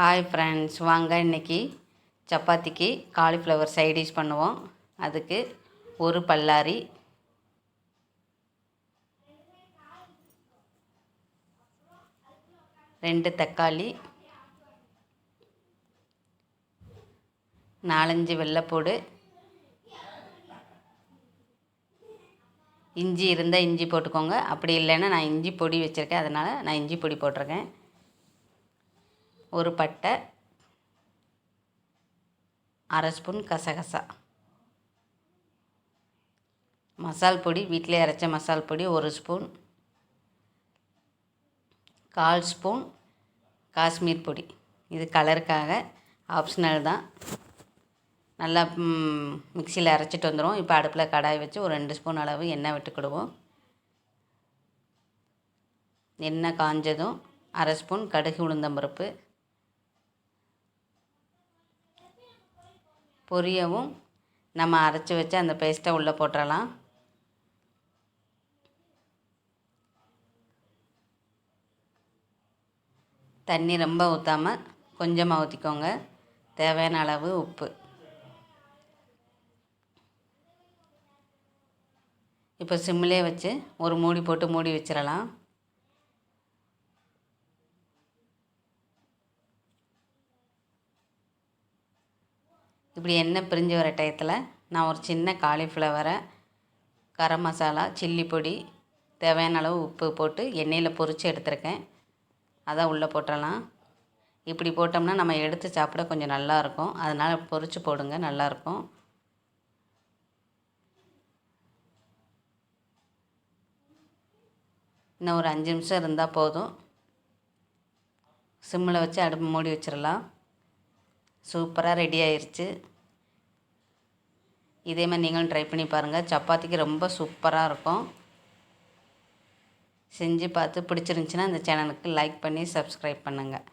Hi friends வாங்க இன்றைக்கி சப்பாத்திக்கு காலிஃப்ளவர் சைடிஷ் பண்ணுவோம். அதுக்கு ஒரு பல்லாரி. ரெண்டு தக்காளி. நாலஞ்சு வெள்ளைப்பூடு. இஞ்சி இருந்தால் இஞ்சி போட்டுக்கோங்க. அப்படி இல்லைன்னா நான் இஞ்சி பொடி வச்சுருக்கேன். அதனால் நான் இஞ்சி பொடி போட்டிருக்கேன். ஒரு பட்டை அரை ஸ்பூன் கசகசா. மசால் பொடி வீட்டிலே அரைச்ச மசால் பொடி ஒரு ஸ்பூன். கால் ஸ்பூன் காஷ்மீர் பொடி. இது கலருக்காக ஆப்ஷனல் தான். நல்லா மிக்சியில் அரைச்சிட்டு வந்துடும் இப்போ அடுப்பில் கடாய் வச்சு ஒரு ரெண்டு ஸ்பூன் அளவு எண்ணெய் விட்டுக்கிடுவோம் எண்ணெய் காஞ்சதும் அரை ஸ்பூன் கடுகு உளுந்தம்பருப்பு. பொரியவும் நம்ம அரைச்சி வச்சு அந்த பேஸ்ட்டை உள்ளே போட்டுடலாம் தண்ணி ரொம்ப ஊற்றாமல் கொஞ்சமாக ஊற்றிக்கோங்க தேவையான அளவு உப்பு. இப்போ சிம்மிலே வச்சு ஒரு மூடி போட்டு மூடி வச்சிடலாம். இப்படி எண்ணெய் பிரிஞ்சு வர டயத்தில் நான் ஒரு சின்ன காலிஃப்ளவரை கரம் மசாலா சில்லி பொடி தேவையான அளவு உப்பு போட்டு எண்ணெயில் பொரித்து எடுத்துருக்கேன். அதை உள்ளே போட்டுடலாம் இப்படி போட்டோம்னா நம்ம எடுத்து சாப்பிட கொஞ்சம் நல்லாயிருக்கும் அதனால் பொரித்து போடுங்க நல்லாயிருக்கும் இன்னும் ஒரு அஞ்சு நிமிஷம் இருந்தால் போதும். சிம்மில் வச்சு அடுப்பு மூடி வச்சிடலாம். சூப்பராக ரெடி ஆயிடுச்சு இதே மாதிரி நீங்களும் ட்ரை பண்ணி பாருங்கள் சப்பாத்திக்கு ரொம்ப சூப்பராக இருக்கும். செஞ்சு பார்த்து பிடிச்சிருந்துச்சின்னா இந்த சேனலுக்கு லைக் பண்ணி சப்ஸ்கிரைப் பண்ணுங்கள்